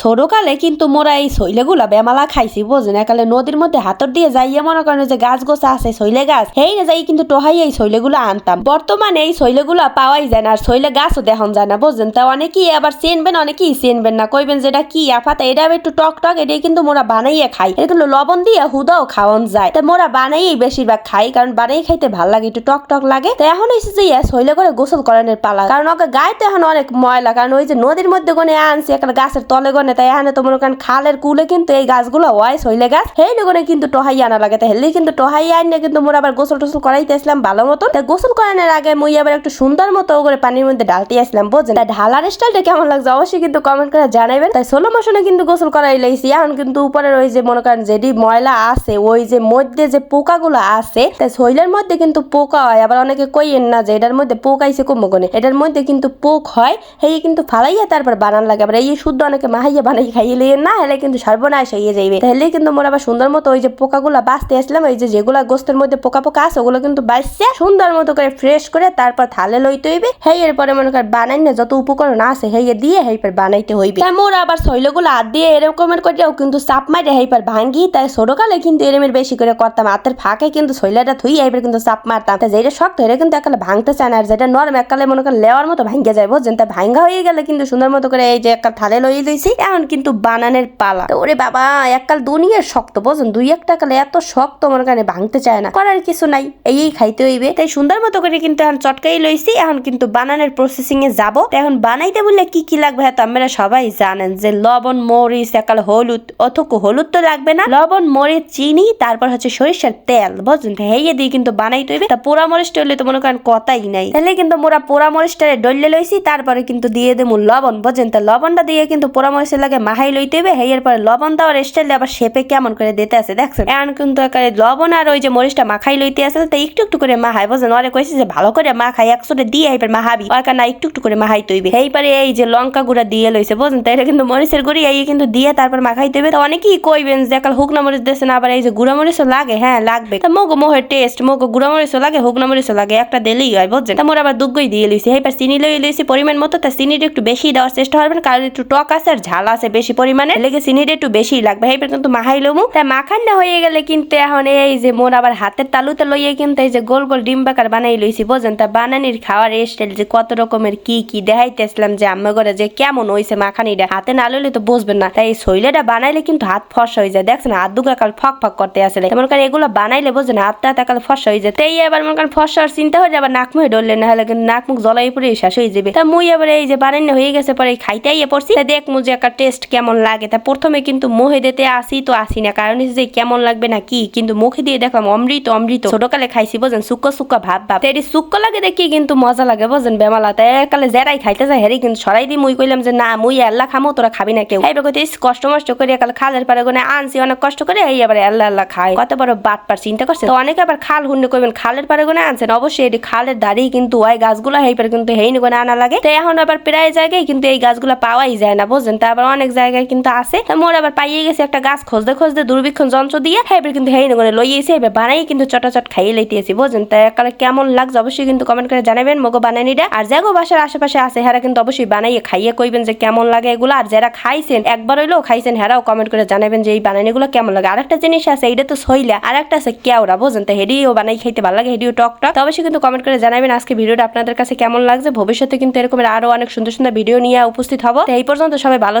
ছোটকালে কিন্তু মোরা এই শৈলেগুলা বেমালা খাইছি বোঝেন একালে নদীর মধ্যে হাতর দিয়ে যাইয়া মনে করেন যে গাছ গোছা আছে, শৈলে গাছ, হেই না যাই কিন্তু টোহাই এই শৈলেগুলো আনতাম। বর্তমানে এই শৈলেগুলো পাওয়াই যায় না আর শৈলে গাছও দেখন যায় না বুঝছেন তা অনেকেই আবার চেনবেন, অনেকেই চেনবেন না, কইবেন যে এটা কি আফাতা এটা একটু টক টক, এটাই কিন্তু মোরা বানাইয়ে খাই। এটা কিন্তু লবণ দিয়ে হুদাও খাওয়ান যায়। তা মোরা বানাইয়েই বেশিরভাগ খাই, কারণ বানাই খাইতে ভালো লাগে, একটু টক টক লাগে। তো এখন এসে যে ইয়া শৈলে করে গোসল করানোর পালা, কারণ ওকে গায়ে তো এখন অনেক ময়লা, কারণ ওই যে নদীর মধ্যে গনে আনছি, একটা গাছের তলে গনে তাই এখানে তো মনে করেন খালের কুলে কিন্তু এই গাছগুলো হয় শৈলে গাছ। সেই গনে কিন্তু টহাই আনা লাগে। তাই হেলে কিন্তু টোহাই আইনে কিন্তু মোর আবার গোসল টোসল করাইতে আসলাম ভালো মতো তা গোসল করানোর আগে মুই আবার একটু সুন্দর মতো করে পানির মধ্যে ঢালতে আসলাম, বুঝছেন? তাই ঢালার স্টাইলটা কেমন লাগছে অবশ্যই কিন্তু কমেন্ট করে জানাবেন তাই ষোলো মোশনে কিন্তু গোসল করাই লাইছি। এখন কিন্তু উপরের ওই যে মনে করেন যেটি ময়লা আছে, ওই যে মধ্যে যে পোকাগুলো আছে তাই শৈলের মধ্যে কিন্তু পোকা হয়। আবার অনেকে কইয়েন না যে এটার মধ্যে পোক আইছে কুম্ভকনে এটার মধ্যে কিন্তু পোক হয় সেই কিন্তু ফালাইয়া তারপর বানান লাগে। আবার এই শুদ্ধ অনেকে মাহাইয়া বানাই খাইয়ে লিয়ে না, হলে কিন্তু সর্বনাশ হয়ে যাইবে। তাহলে কিন্তু মোর আবার সুন্দর মতো ওই যে পোকাগুলো বাঁচতে আসলাম, ওই যে যেগুলা গোস্তের মধ্যে পোকা পোকা আছে, ওগুলো কিন্তু বাঁচছে। সুন্দর মতো করে ফ্রেশ করে তারপর থালে লইতে হইবে। হেই, এরপরে মনে কর বানাই না, যত উপকরণ আছে হেয়ে দিয়ে হেইপার বানাইতে হইবে। তাই মোর আবার শৈলগুলো হাত দিয়ে এরকমের করেও কিন্তু চাপ মারে হেইপার ভাঙ্গি। তাই ছোটকালে কিন্তু এরমের বেশি করে করতাম, হাতের ফাঁকে কিন্তু শৈলাটা থুই এইবার কিন্তু চাপ মারতাম। তাই যেটা শক্ত, এটা কিন্তু একালে ভাঙতে চায় না, আর যেটা নরম একালে মনে করেন লেওয়ার মতো ভাঙ্গে যায়, বুঝছেন? তাই ভাঙ্গা হয়ে গেলে কিন্তু সুন্দর মতো করে এই যে একটা থালে লইয়ে দিয়েছি এখন কিন্তু বানানের পালা। ওরে বাবা এককাল দুনিয়ার শক্ত বুঝছেন দুই একটা কালে এত শক্ত মনে করেন ভাঙতে চায় না। করার কিছু নাই এই খাইতে হইবে। তাই সুন্দর মতো করে কিন্তু এখন চটকাই লইছি, এখন কিন্তু বানানের প্রসেসিং এ যাব এখন বানাইতে বললে কি কি লাগবে হ্যাঁ আপনারা সবাই জানেন যে লবণ, মরিচ একাল হলুদ, অথক হলুদ তো লাগবে না। লবণ, মরিচ, চিনি, তারপর হচ্ছে সরিষার তেল বুঝছেন তো হেয়ে দিয়ে কিন্তু বানাইতে হইবে। তা পোড়া মরিচটা হইলে তো মনে করেন কথাই নাই। তাহলে কিন্তু মোরা পোড়া মরিচটারে ডললে লইছি, তারপরে কিন্তু দিয়ে দেবো লবণ বুঝছেন তা লবণটা দিয়ে কিন্তু পোড়া মরিচের লাগে মাহাই লইতে হবে হেয়ের পরে লবণ দেওয়ার স্টাইলে আবার শেপে কেমন করে দিতে আছে, দেখছেন? এখন কিন্তু একেবারে লবণ আর ওই যে মরিচটা মাখাই লইতে আছে তো একটু একটু করে মাহাই বুঝছেন ওরে কইছে যে ভালো করে মাখাই একসাথে দিয়ে এইবার মাহাবি ওর না একটু একটু করে মাহাই তৈবে। এইবারে এই যে লঙ্কা গুঁড়া দিয়ে লইছে বুঝছেন তাই এটা কিন্তু মরিচের গুঁড়ি, এই কিন্তু দিয়ে তারপর মাখাইতে হবে তো অনেকেই কইবেন যে কাল হুকনা মরিচ না আবার এই যে গুঁড়া মরিচও লাগে হ্যাঁ লাগবে। তা মগো মোহের টেস্ট মগো গুঁড়া মরিচও লাগে হুকনা মরিচও লাগে, একটা দিলেই হয় বুঝছেন তা মোর আবার দুগ্গই দিয়ে লইছে। এইবার চিনি লই লইছি, পরিমাণ মতো, তা চিনিটা একটু বেশি দেওয়ার চেষ্টা করবেন, কারণ একটু টক আছে আর ঝাল আছে বেশি পরিমাণে লেগে চিনিটা একটু বেশি লাগবে। এইবার কিন্তু মাহাই লমু। তা মাখান্না হয়ে গেলে কিন্তু এখন এই যে মোর আবার হাতের তালুতে লইয়ে কিন্তু এই যে গোল গোল ডিম বাকার বানাই লইছি, বোঝেন? তা বানানির খাওয়ার স্টাইল যে কত রকমের কি কি দেখাইতেছিলাম যে আম্মা করে যে কেমন হইছে মাখানিটা। হাতে না লইলে তো বুঝবেন না। তাই এই শৈলেটা বানাইলে কিন্তু হাত ফর্সা হয়ে যায়। দেখছেন, হাত দুগা কাল ফক ফক করতে আসলে মনে করেন এগুলো বানাইলে বোঝেন হাতটা হাতে কাল ফর্সা হয়ে যায়। তাই এবার মনে করেন ফর্সা আর চিন্তা হয়ে যাবে নাক মুখে ডললে না হলে কিন্তু নাক মুখ জলাই পরে শেষ হয়ে যাবে। তা মুই এবার এই যে বানানো হয়ে গেছে, পরে খাইতে আইয়ে পড়ছি। দেখ মুঝে একটা টেস্ট কেমন লাগে? তা প্রথমে কিন্তু মুহে দিতে আসি তো আসি না। কারণ যে কেমন লাগবে না কি? কিন্তু মুখে দিয়ে দেখলাম অমৃত অমৃত। ছোটকালে খাইছি বোঝেন সুক্কা সুক্কা ভাব ভাব। এটি সুক্কা লাগে দেখি কিন্তু মজা লাগে বোঝেন বেমালা? তাই কালে জেরাই খাইতে যায় হেরি কিন্তু সরাই দি মুই কইলাম যে না, মুই আল্লাহ খামো, তোরা খাবি না কেউ। এইবার কইতে কষ্ট মষ্ট করে কাল খালের পারে গোনে আনছি, অনেক কষ্ট করে এই আবার আল্লাহ আল্লাহ খায়। কত বড় বাট পার চিন্তা করছে তো অনেকে আবার খাল হুন্ডে কইবেন, খালের পারে গোনে আনছেন। অবশ্যই এটি খালের দাঁড়িয়ে কিন্তু ওই গাছগুলো হেই পারে কিন্তু হেই গোনে আনা লাগে। তো এখন আবার প্রায় জায়গায় কিন্তু এই গাছগুলো পাওয়াই যায় না বোঝেন তা আবার অনেক জায়গায় কিন্তু আছে। মোর আবার পাইয়ে গেছে একটা গাছ খোঁজতে খুঁজতে দূরবীক্ষণ যন্ত্র দিয়ে হেবার কিন্তু হেই করে লইয়েছে এবার বানাই কিন্তু চটাচট খাইয়ে লইতেছি, বুঝছেন? তাই একালে কেমন লাগছে অবশ্যই কিন্তু কমেন্ট করে জানাবেন, মগো বানানিটা। আর যাগো বাসার আশেপাশে আছে, হেরা কিন্তু অবশ্যই বানাইয়ে খাইয়ে কইবেন যে কেমন লাগে এগুলো। আর যারা খাইছেন, একবার হইলেও খাইছেন, হেরাও কমেন্ট করে জানাবেন যে এই বানানিগুলো কেমন লাগে। আরেকটা জিনিস আছে, এইটা তো সইলা আর একটা আছে কেওড়া বুঝেন তো হেডিও বানাই খাইতে ভালো লাগে, হেডিও টক টক। তো অবশ্যই কিন্তু কমেন্ট করে জানাবেন আজকে ভিডিওটা আপনাদের কাছে কেমন লাগছে। ভবিষ্যতে কিন্তু এরকমের আরও অনেক সুন্দর সুন্দর ভিডিও নিয়ে উপস্থিত হব। এই পর্যন্ত সবাই ভালো